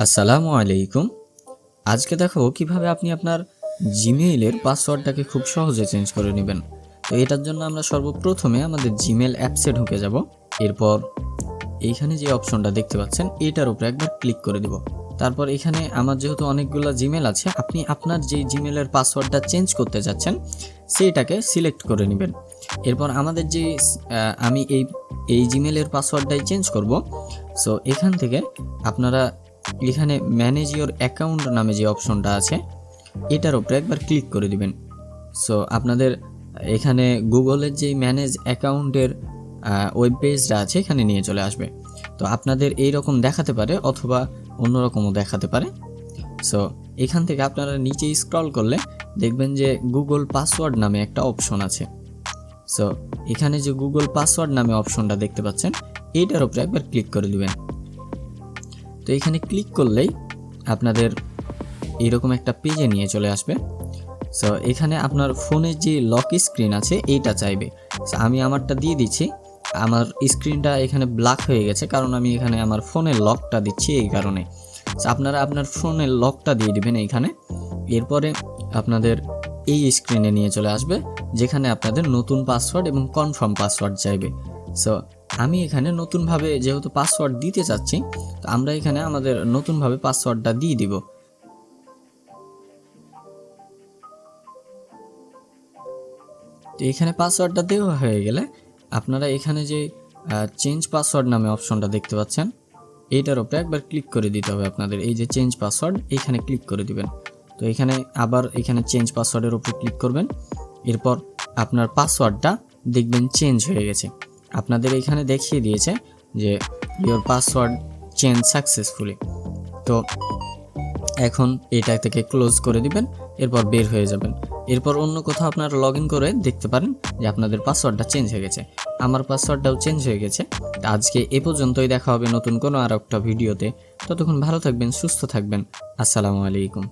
আসসালামু আলাইকুম। আজকে দেখো কীভাবে আপনি আপনার জিমেইলের পাসওয়ার্ডটাকে খুব সহজে চেঞ্জ করে নেবেন। তো এটার জন্য আমরা সর্বপ্রথমে আমাদের জিমেল অ্যাপসে ঢুকে যাব। এরপর এইখানে যে অপশনটা দেখতে পাচ্ছেন, এটার উপরে একবার ক্লিক করে দিব। তারপর এখানে আমার যেহেতু অনেকগুলো জিমেল আছে, আপনি আপনার যে জিমেলের পাসওয়ার্ডটা চেঞ্জ করতে যাচ্ছেন সেইটাকে সিলেক্ট করে নেবেন। এরপর আমাদের যে আমি এই এই জিমেলের পাসওয়ার্ডটাই চেঞ্জ করব। সো এখান থেকে আপনারা এখানে ম্যানেজ ইওর অ্যাকাউন্ট নামে যে অপশনটা আছে, এটার উপরে একবার ক্লিক করে দিবেন। সো আপনাদের এখানে গুগলের যে ম্যানেজ অ্যাকাউন্টের ওয়েব পেজটা আছে, এখানে নিয়ে চলে আসবে। তো আপনাদের এই রকম দেখাতে পারে অথবা অন্যরকমও দেখাতে পারে। সো এখান থেকে আপনারা নিচে স্ক্রল করলে দেখবেন যে গুগল পাসওয়ার্ড নামে একটা অপশন আছে। সো এখানে যে গুগল পাসওয়ার্ড নামে অপশনটা দেখতে পাচ্ছেন এইটার উপরে একবার ক্লিক করে দিবেন। তো এখানে ক্লিক করলেই আপনাদের এইরকম একটা পেজে নিয়ে চলে আসবে। সো এখানে আপনার ফোনের যে লক স্ক্রিন আছে এইটা চাইবে। So, আমি আমারটা দিয়ে দিচ্ছি। আমার স্ক্রিনটা এখানে ব্ল্যাক হয়ে গেছে কারণ আমি এখানে আমার ফোনের লকটা দিচ্ছি এই কারণে। আপনারা আপনার ফোনের লকটা দিয়ে দিবেন এইখানে। এরপরে আপনাদের এই স্ক্রিনে নিয়ে চলে আসবে যেখানে আপনাদের নতুন পাসওয়ার্ড এবং কনফার্ম পাসওয়ার্ড চাইবে। সো আমি এখানে নতুনভাবে যেহেতু পাসওয়ার্ড দিতে চাচ্ছি, তো আমরা এখানে আমাদের নতুনভাবে পাসওয়ার্ডটা দিয়ে দিব। তো এখানে পাসওয়ার্ডটা দেওয়া হয়ে গেলে আপনারা এখানে যে চেঞ্জ পাসওয়ার্ড নামে অপশনটা দেখতে পাচ্ছেন, এইটার উপরে একবার ক্লিক করে দিতে হবে আপনাদের। এই যে চেঞ্জ পাসওয়ার্ড এইখানে ক্লিক করে দিবেন। তো এখানে আবার এখানে চেঞ্জ পাসওয়ার্ডের উপর ক্লিক করবেন। এরপর আপনার পাসওয়ার্ডটা দেখবেন চেঞ্জ হয়ে গেছে। আপনাদের এখানে দেখিয়ে দিয়েছে যে ইওর পাসওয়ার্ড চেঞ্জ সাকসেসফুলি তো এখন এটা থেকে ক্লোজ করে দিবেন, এরপর বের হয়ে যাবেন। এরপর অন্য কোথাও আপনারা লগ করে দেখতে পারেন যে আপনাদের পাসওয়ার্ডটা চেঞ্জ হয়ে গেছে। আমার পাসওয়ার্ডটাও চেঞ্জ হয়ে গেছে। আজকে এ পর্যন্তই দেখা হবে নতুন কোনো আর একটা ভিডিওতে। ততক্ষণ ভালো থাকবেন, সুস্থ থাকবেন। আসসালামু আলাইকুম।